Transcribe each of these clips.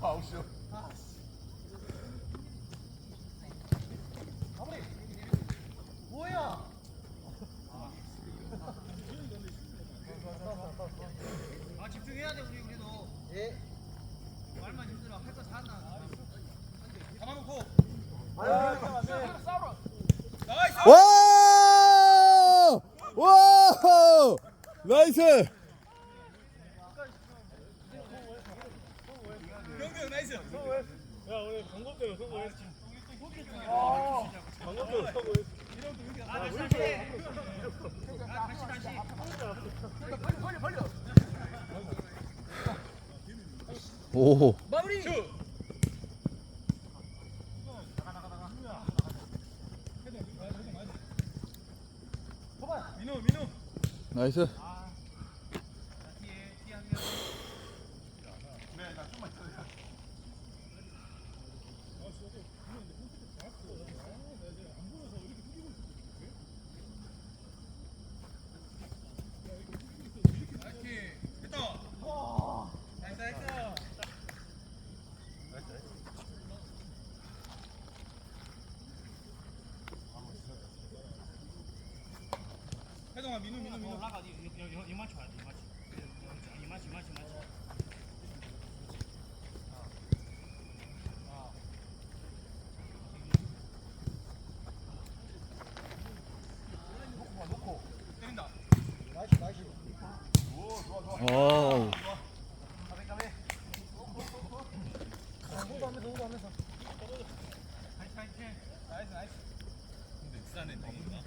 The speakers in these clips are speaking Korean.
아웃이요. 뭐야? 아 집중해야 돼 우리 우리도 예. 말만 힘들어 할 거 다 한다 잡아놓고 아, 나이스. 와! 와! 나이스! 형 나이스. 아 다시 해. 아 다시 다시 오. 마무리 민우 민우. 나이스. 뒤에 뒤에 한명 네, 나 좀만 있어. 됐다 나이스 나이스 해동아 민우 민우 민우. 올라가 이만 쳐야 돼 이만 쳐 이만 이만 이만 때린다. 나이스, 나이스. 오 좋아 좋아. 오. 가베 가베. 호흡 하면서, 호흡 하면서. 파이팅 파이팅 나이스 나이스. 근데 비싸네 너무나.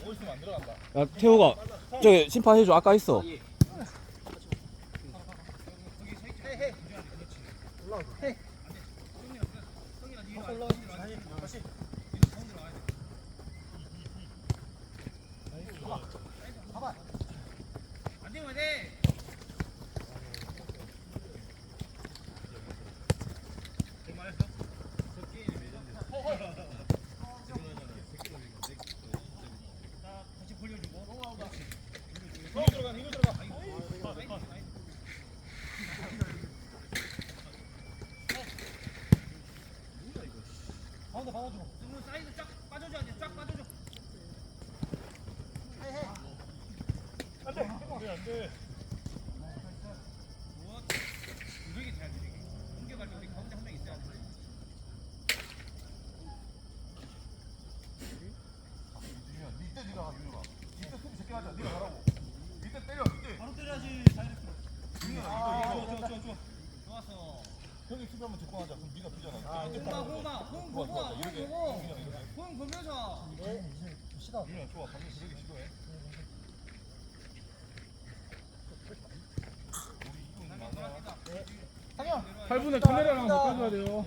오고 있으면 안 들어간다. 야, 태호가 저기 심판해줘. 아까 있어. 올라와. 헤이. 성이가 뒤로 올라와. 와 다시, 다시. 가봐. 안 되면 돼 다시 벌려주고 민우 들어가 민우 들어가. 가운데 받아줘. 좀 사이드 쫙 빠져줘야 돼. 쫙 빠져줘. 헤이, 헤이. 우와. 유력이 돼야 돼. 유력이. 공격할 때 우리 가운데 한 명 있어야 돼. 민우야, 밑에 네가 가 민우가. 밑에 수비 새끼 하자. 네가 가라고. 밑에 때려 밑에. 바로 때려야지. 다이렉트. 민우야 아, 이거 이거 좋아 좋아 좋아. 좋았어. 형이 수비 한번 접근하자. 그럼 네가 비잖아. 아, 밑에 호응아, 때려. 호응아. 호응 좋아, 보고 좋아. 와. 호응 이렇게. 보고. 그냥 이렇게. 호응 보면서. 예, 이제 시다. 민우야 좋아. 방금 그러기 시도해. 우리 이동 많아. 상영. 8분에 카메라랑 바꿔줘야 돼요.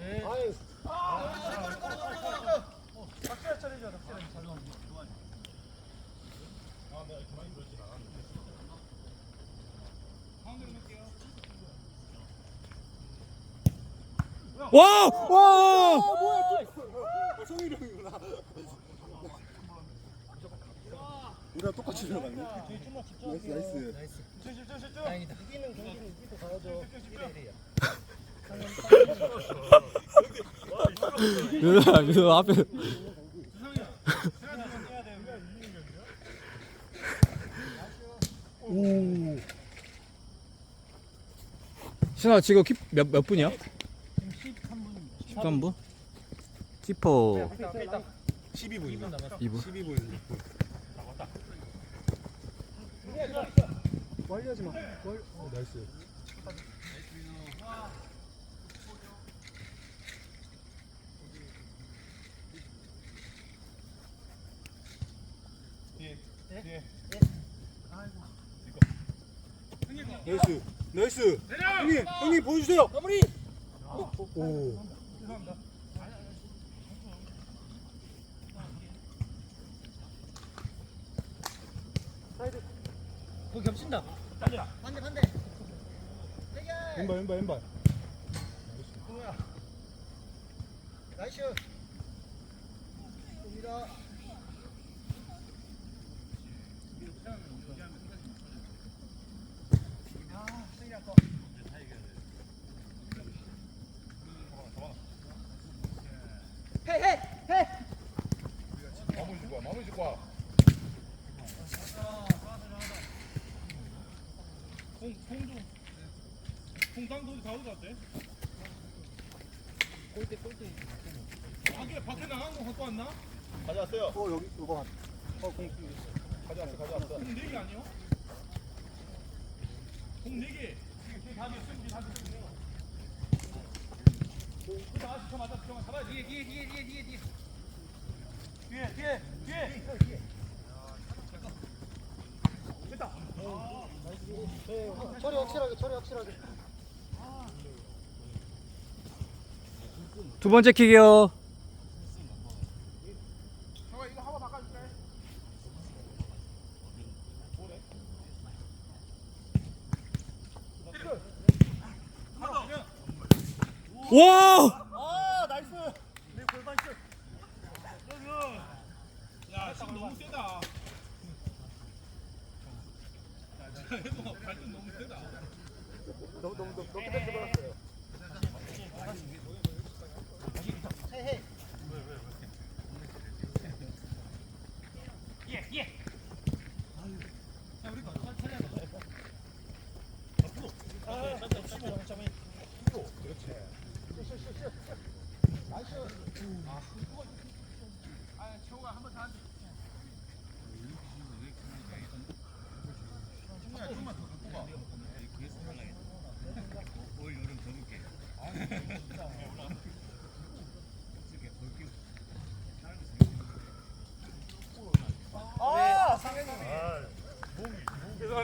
와! 와! 우리랑 똑같이 들어갔네. 나이스 나이스. 다행이다. 이기는 경기는 이기고 가야죠. 민우야, 민우 앞에. 오. 신아 지금 킵 몇, 몇 분이야? 지금 13분. 13분? 키퍼 12분 남았어. 2분. 12분. 멀리 하지 마. 멀. 어, 나이스. 뒤에 뒤에. 나이스. 나이스. 형님, 형님 보여주세요. 마무리. 오. 그거 겹친다. 반대 반대. 왼발, 왼발, 왼발. 나이스. 마무리 줄 거야. 마무리 줄 거야. 공, 공도. 공당도 다 어디 갔대? 밖에, 밖에 나간 거 갖고 왔나? 가져왔어요. 어 여기 이거 가져왔어. 가져왔어. 공 4개 아니요? 공 4개. 다 됐으면 다 됐으면. 그 다시 저 맞아, 저 맞아. 뒤에 뒤에 뒤에 뒤에 뒤에 뒤에 뒤에, 뒤에, 뒤에. 처리 확실하게 처리 확실하게 두 번째 킥이요. 바꿔줄게. 와! 아 야, 지금 너무 세다. 해도 발전 너무 세다. 너무 너무 너무 높게 들어갔어요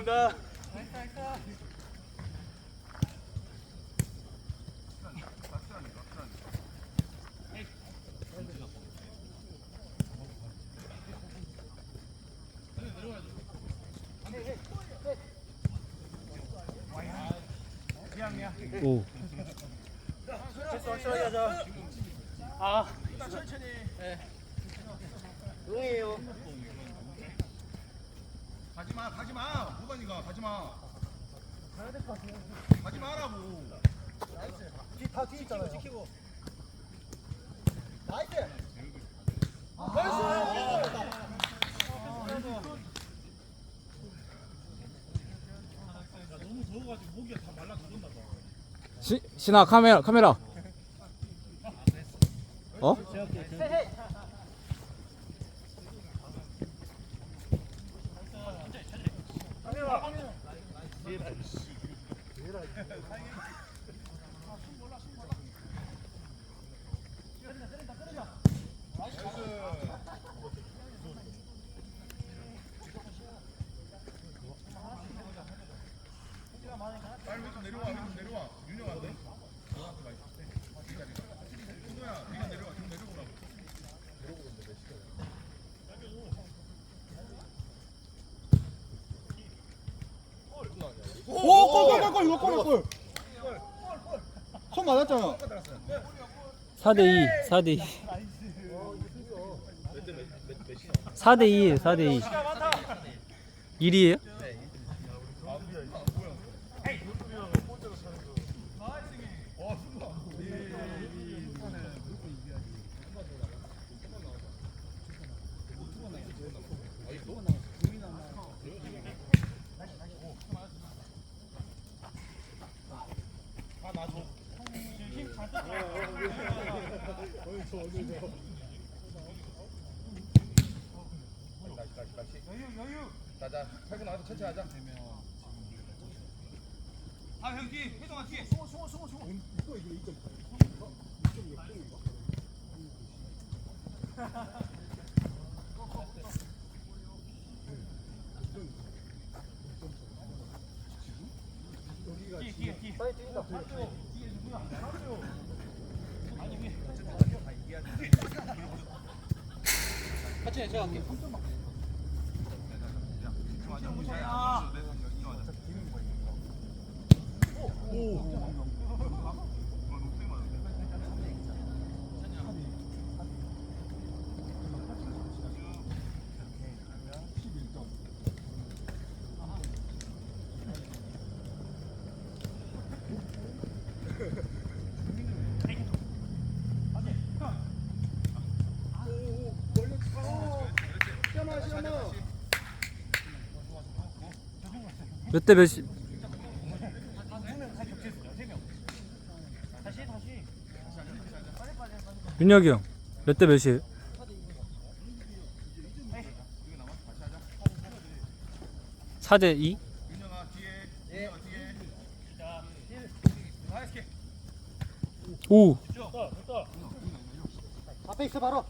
죄송합니다. 오. 확실하게 하자 아 응이에요 가지 마. 가지 마. 무관이가 가지 마. 가지 마라고. 다 뒤에 있잖아요 지키고 나이스 야, 너무 더워가지고 모기가 다 말라 죽었나 봐. 시, 신아 카메라 카메라. 어? 빨 리 좀 내려와. 좀 내려와. 윤영 안 돼? 윤호야, 네가 내려와. 좀 내려오라고. 오골골골골 이거 골 골 손 맞았잖아 4대 2. 4대 2. 4대 2. 4대 2. 1이에요? 나와서 천천히 하자. 아형 뒤에 해 제가 할게 몇 대 몇이? 윤혁이 형, 몇 대 몇이? 4대 2? 오. 앞에 있어 바로.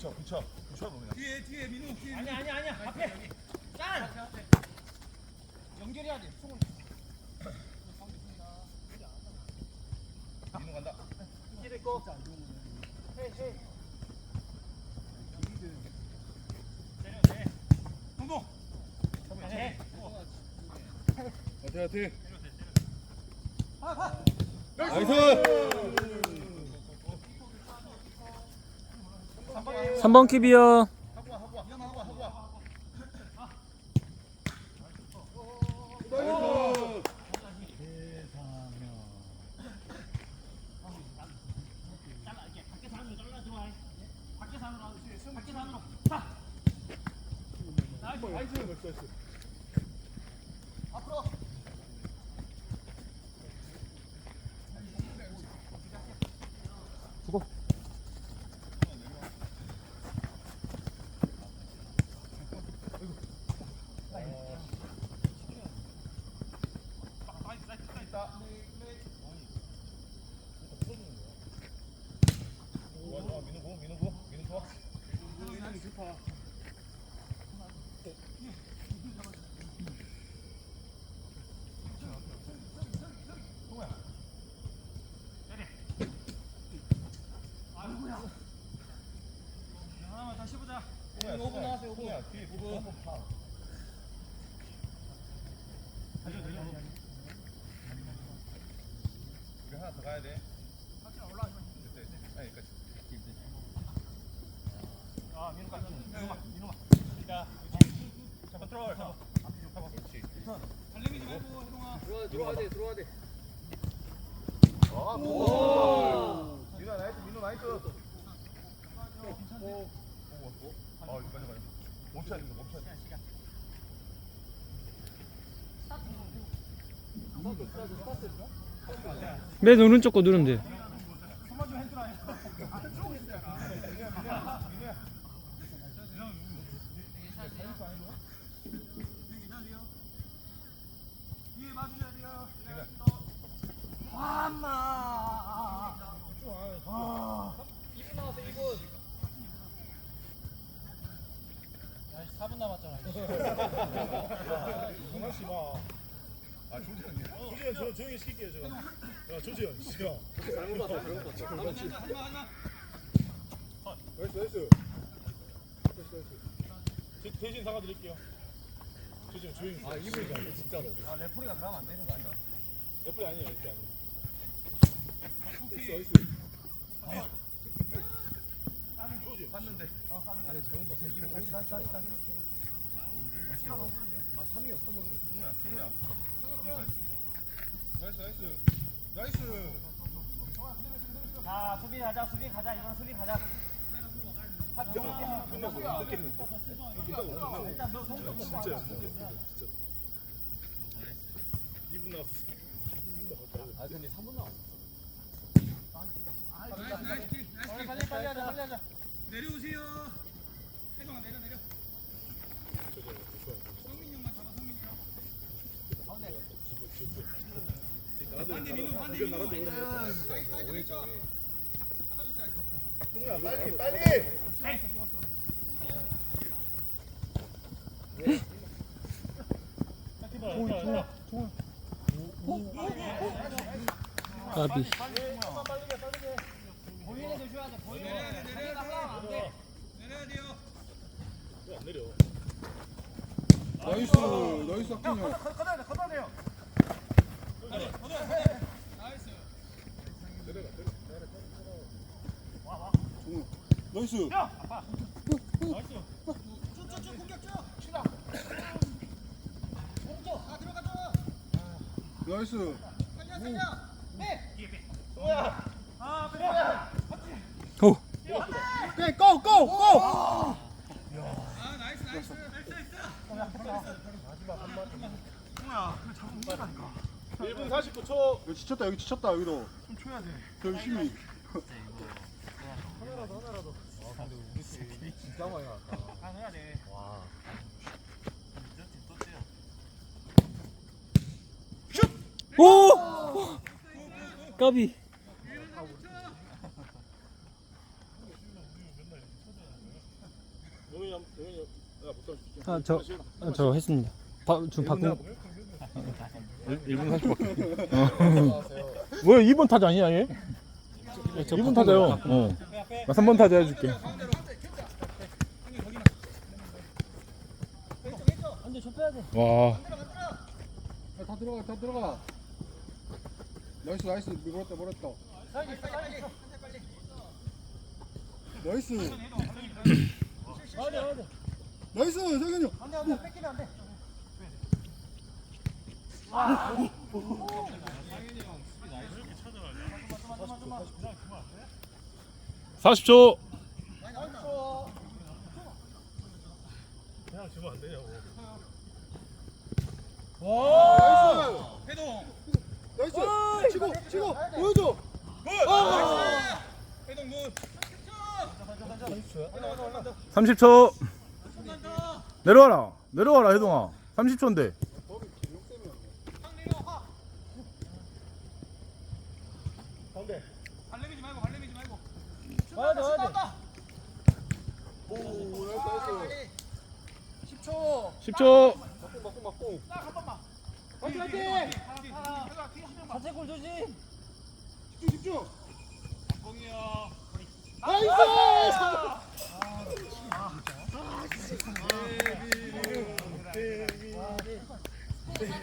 붙여 붙여. 붙여 너 그냥. 뒤에 뒤에 민우 뒤에. 아니야 아니야 아니야. 앞에. 짠. 연결해야 돼. 손을. 민우 간다. 길 있고. 헤헤. 동동. 네. 화이팅 화이팅. 가 가. 나이스. 3번 킵이요. 앞으로. 좋아 좋아 민우 고 민우 고 민우 좋아. 하나만 다시 보자. 오야 오분 나왔어요 오분. 야 뒤에 오분. 우리 하나 더 가야 돼. 됐다, 됐다. 아니, 끝. 아 민우 가. 민우마 민우마. 자. 자 컨트롤. 그렇지. 달리지 말고 해동아. 들어와 돼 들어와 돼. 아, 오. 민우 나이스, 민우 나이스. 오, 오, 오. 아, 이거 가요. 멈춰야 돼, 멈춰야 돼. 맨 오른쪽 거 누르면 돼. 손만 좀 해주라. 뒤에 봐주셔야 돼요. 엄마. 야, 4분 남았잖아. 정말 씨마 아, 조지현이야. 조지현 저 조용히 시킬게요 제가 야 조지현 씨야 잘못 봤어 잘못 봤어. 하지마 하지마. 나이스 나이스 제, 대신 사과드릴게요 조지현 조용히 아 이분이 진짜로 아 레프리가 그러면 안 되는 거 아니야? 애플이 아니에요 애플이 아니에요 나이스 나이스 조지현 봤는데. 아니 잘못 봤어 이분 다시 다시 다시 아 3이요 3은 승우야, 승우야. 나이스 나이스 나이스 자 수비 가자 수비 가자 이번 수비 가자. 일단 너 손톱 진짜로 2분 남았어 2분 남았다 아 근데 3분 남았어. 빨리 빨리 빨리 하자 빨리 하자. 내려오세요. 해동아 내려 내려. 승우야 빨리 빨리 까비. 나이스 나이스 학균형 걷어야 돼 걷어야 돼요 나이스 나이스 오. 네, 고! 고! 고! 1분 49초. 여기 지쳤다 여기 지쳤다 여기도 좀 쳐야 돼 열심히 해야 돼 오! 까비. 용현이 형, 용현이 형, 내가 못 던질게. 아, 저, 아, 저 했습니다. 바, 좀 바꾼. 1분 40초. 뭐야 2번 타자 아니야 얘? 2번 타자요. 어. 나 3번 타자 해줄게. 안돼 좁혀야 돼. 와. 야, 다 들어가 다 들어가 나이스 나이스 밀었다 밀었다 나이스. 나이스 성현이 형 안돼 안돼 뺏기면 안 돼. 40초. 그냥 주면 안 되냐고. 나이스 해동 나이스 치고 치고 보여줘 삼십 초 내려와라. 내려와라 혜동아. 30초인데. 맞아 맞아. 오 나이스 나이스 10초. 10초. 막 꽁. 딱한 번만. 화이팅 화이팅. 자체 골 조심. 집중 집중. 공이야. 나이스. 아, 진짜. 아, 진짜.